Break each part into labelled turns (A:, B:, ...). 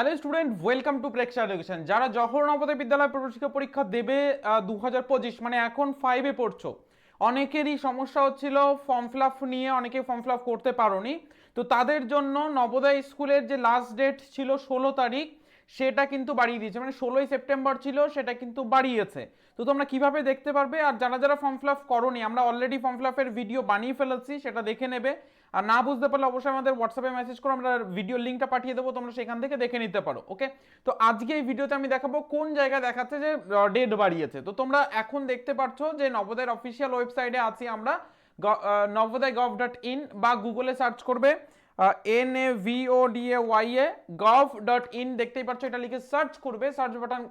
A: Hello student welcome to Preksha education যারা জহর নবোদয় বিদ্যালয় প্রবেশিকা পরীক্ষা দেবে দু হাজার পঁচিশ মানে এখন ফাইভে পড়ছো, অনেকেরই সমস্যা হচ্ছিল ফর্ম ফিল আপ নিয়ে অনেকে ফর্ম ফিল আপ করতে পারোনি। তো তাদের জন্য নবোদয় স্কুলের যে লাস্ট ডেট ছিল ষোলো তারিখ সেটা কিন্তু বাড়িয়ে দিয়েছে। মানে ষোলোই সেপ্টেম্বর ছিল, সেটা কিন্তু বাড়িয়েছে। তো তোমরা কীভাবে দেখতে পারবে? আর যারা যারা ফর্ম ফিল আপ করোনি, আমরা অলরেডি ফর্ম ফিল আপের ভিডিও বানিয়ে ফেলেছি, সেটা দেখে নেবে। আর না বুঝতে পারলে অবশ্যই আমাদের হোয়াটসঅ্যাপে মেসেজ করো, আমরা ভিডিও লিঙ্কটা পাঠিয়ে দেবো, তোমরা সেখান থেকে দেখে নিতে পারো ওকে তো আজকে এই ভিডিওতে আমি দেখাবো কোন জায়গায় দেখাচ্ছে যে ডেট বাড়িয়েছে। তো তোমরা এখন দেখতে পাচ্ছ যে নবোদয়ের অফিসিয়াল ওয়েবসাইটে আছি আমরা নবোদয় গভ ডট ইন বা গুগলে সার্চ করবে। N A V O D A Y A gov dot in দেখতেই পাচ্ছ, এটা লিখে সার্চ করবে। সার্চ বাটন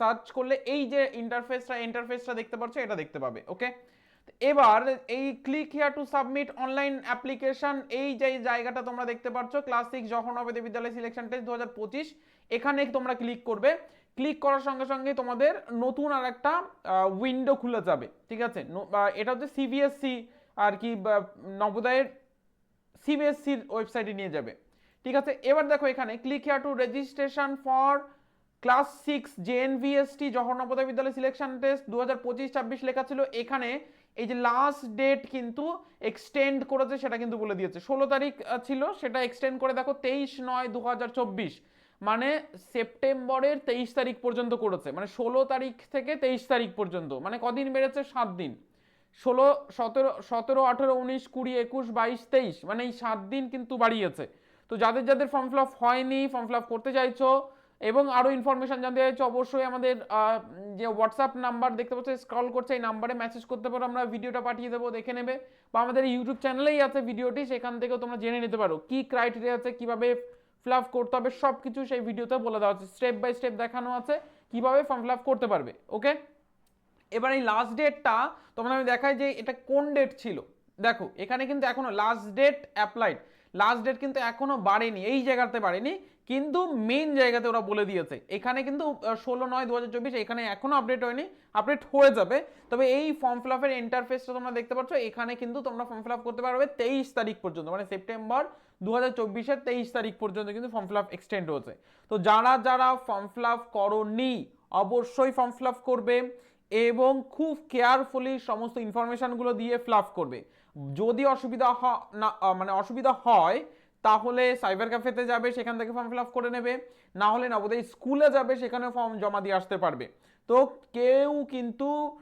A: সার্চ করলে এই যে ইন্টারফেসটা ইন্টারফেসটা দেখতে পাচ্ছ, এটা দেখতে পাবে ওকে এবার এই click here to submit online application এই যে জায়গাটা তোমরা দেখতে পাচ্ছ ক্লাস সিক্স জহর বিদ্যালয় সিলেকশন টেস্ট দু হাজার পঁচিশ, এখানে তোমরা ক্লিক করবে। ক্লিক করার সঙ্গে সঙ্গে তোমাদের নতুন আর একটা উইন্ডো খুলে যাবে, ঠিক আছে? এটা হচ্ছে সিবিএসসি আর কি নবোদয়ের সিবিএসসির ওয়েবসাইটে নিয়ে যাবে। ঠিক আছে? এবার দেখো এখানে click here to registration for class six JNVST Jawahar Navodaya Vidyalaya selection test দু হাজার পঁচিশ ছাব্বিশ লেখা ছিল। এখানে এই যে লাস্ট ডেট কিন্তু এক্সটেন্ড করেছে, সেটা কিন্তু বলে দিয়েছে। ষোলো তারিখ ছিল, সেটা এক্সটেন্ড করে দেখো, তেইশ নয় দু হাজার চব্বিশ। মানে সেপ্টেম্বরের তেইশ তারিখ পর্যন্ত করেছে। মানে ষোলো তারিখ থেকে তেইশ তারিখ পর্যন্ত। মানে কদিন বেড়েছে? সাত দিন। ষোলো, সতেরো সতেরো, আঠেরো, উনিশ, কুড়ি, একুশ, বাইশ, তেইশ মানে এই সাত দিন কিন্তু বাড়িয়েছে। তো যাদের যাদের ফর্ম ফিল আপ হয়নি ফর্ম ফিল আপ করতে চাইছো এবং আরও ইনফরমেশন জানতে চাইছো, অবশ্যই আমাদের যে হোয়াটসঅ্যাপ নাম্বার দেখতে পাচ্ছ স্ক্রল করছে, এই নাম্বারে মেসেজ করতে পারো, আমরা ভিডিওটা পাঠিয়ে দেবো, দেখে নেবে। বা আমাদের ইউটিউব চ্যানেলেই আছে ভিডিওটি সেখান থেকেও তোমরা জেনে নিতে পারো কী ক্রাইটেরিয়া আছে, কীভাবে ফিল আপ করতে হবে সব কিছু সেই ভিডিওতে বলে দেওয়া আছে। স্টেপ বাই স্টেপ দেখানো আছে, কীভাবে ফর্ম ফিল আপ করতে পারবে ওকে এবার এই লাস্ট ডেটটা তোমরা আমি দেখাই যে এটা কোন ডেট ছিল। দেখো, এখানে কিন্তু এখনও last date applied last date কিন্তু এখনও বাড়েনি, এই জায়গাতে বাড়েনি, কিন্তু মেন জায়গাতে ওরা বলে দিয়েছে। এখানে কিন্তু ষোলো নয় দু হাজার চব্বিশ, এখানে এখনও আপডেট হয়নি আপডেট হয়ে যাবে। তবে এই ফর্ম ফিল আপের ইন্টারফেসটা তোমরা দেখতে পাচ্ছ, এখানে কিন্তু তোমরা ফর্ম ফিল আপ করতে পারবে তেইশ তারিখ পর্যন্ত মানে সেপ্টেম্বর দু হাজার চব্বিশের তেইশ তারিখ পর্যন্ত কিন্তু ফর্ম ফিল আপ এক্সটেন্ড হয়েছে। তো যারা যারা ফর্ম ফিল আপ করনি, অবশ্যই ফর্ম ফিল আপ করবে। এবং খুব কেয়ারফুলি সমস্ত ইনফরমেশনগুলো দিয়ে ফিল আপ করবে। যদি অসুবিধা হ- না মানে অসুবিধা হয়, তাহলে সাইবার ক্যাফেতে যাবে, সেখান থেকে ফর্ম ফিল আপ করে নেবে। না হলে নবোদয় স্কুলে যাবে সেখানে ফর্ম জমা দিয়ে আসতে পারবে। তো কেউ কিন্তু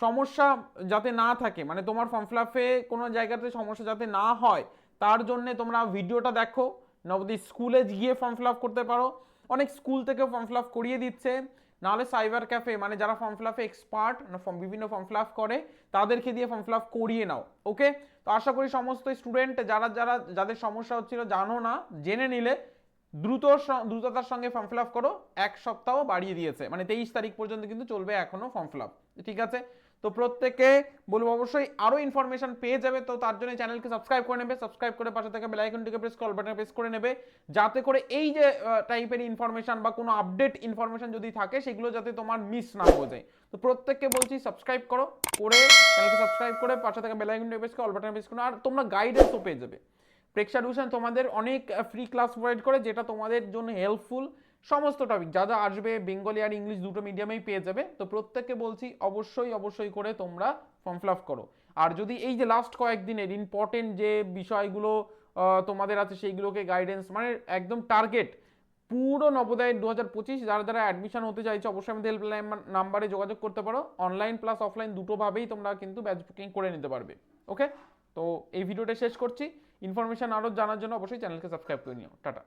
A: সমস্যা যাতে না থাকে মানে তোমার ফর্ম ফিল আপে কোনো জায়গাতে সমস্যা যাতে না হয়, তার জন্যে তোমরা ভিডিওটা দেখো। নবদ্বীপ স্কুলে গিয়ে ফর্ম ফিল আপ করতে পারো। অনেক স্কুল থেকে ফর্ম ফিল আপ করিয়ে দিচ্ছে। নাহলে সাইবার ক্যাফে মানে যারা ফর্ম ফিল আপে এক্সপার্ট বিভিন্ন ফর্ম ফিল আপ করে, তাদেরকে দিয়ে ফর্ম ফিল আপ করিয়ে নাও ওকে তো আশা করি সমস্ত স্টুডেন্ট যারা যারা, যাদের সমস্যা হচ্ছিল, জানো না, জেনে নিলে দ্রুত দ্রুততার সঙ্গে ফর্ম ফিল আপ করো, এক সপ্তাহ বাড়িয়ে দিয়েছে মানে তেইশ তারিখ পর্যন্ত কিন্তু চলবে এখনও ফর্ম ফিল আপ ঠিক আছে? তো প্রত্যেকে বলব অবশ্যই আরও ইনফরমেশন পেয়ে যাবে, তো তার জন্য চ্যানেলকে সাবস্ক্রাইব করে নেবে সাবস্ক্রাইব করে পাশে থেকে বেল আইকনটিকে প্রেস কল বাটনে প্রেস করে নেবে, যাতে করে এই যে টাইপের ইনফরমেশন বা কোনো আপডেট ইনফরমেশন যদি থাকে, সেগুলো যাতে তোমার মিস না হয়ে যায়। তো প্রত্যেককে বলছি সাবস্ক্রাইব করো, করে চ্যানেলকে সাবস্ক্রাইব করে পাশে থেকে বেল আইকনটিকে প্রেস করে অল বাটনে প্রেস করো, আর তোমরা গাইডেন্সও পেয়ে যাবে। প্রেক্ষা তোমাদের অনেক ফ্রি ক্লাস প্রোভাইড করে, যেটা তোমাদের জন্য হেল্পফুল সমস্ত টপিক যা যা আসবে বেঙ্গলি আর ইংলিশ দুটো মিডিয়ামেই পেয়ে যাবে। তো প্রত্যেককে বলছি, অবশ্যই অবশ্যই করে তোমরা ফর্ম ফিল আপ করো। আর যদি এই যে লাস্ট কয়েকদিনের ইম্পর্টেন্ট যে বিষয়গুলো তোমাদের আছে, সেইগুলোকে গাইডেন্স মানে একদম টার্গেট পুরো নবোদয় দু হাজার পঁচিশ, যারা যারা অ্যাডমিশন হতে চাইছে, অবশ্যই আমাদের হেল্পলাইন নাম্বারে যোগাযোগ করতে পারো। অনলাইন প্লাস অফলাইন দুটোভাবেই তোমরা কিন্তু ব্যাচ বুকিং করে নিতে পারবে। ওকে তো এই ভিডিওটা শেষ করছি। ইনফরমেশন আরও জানার জন্য অবশ্যই চ্যানেলকে সাবস্ক্রাইব করে নিও। টাটা।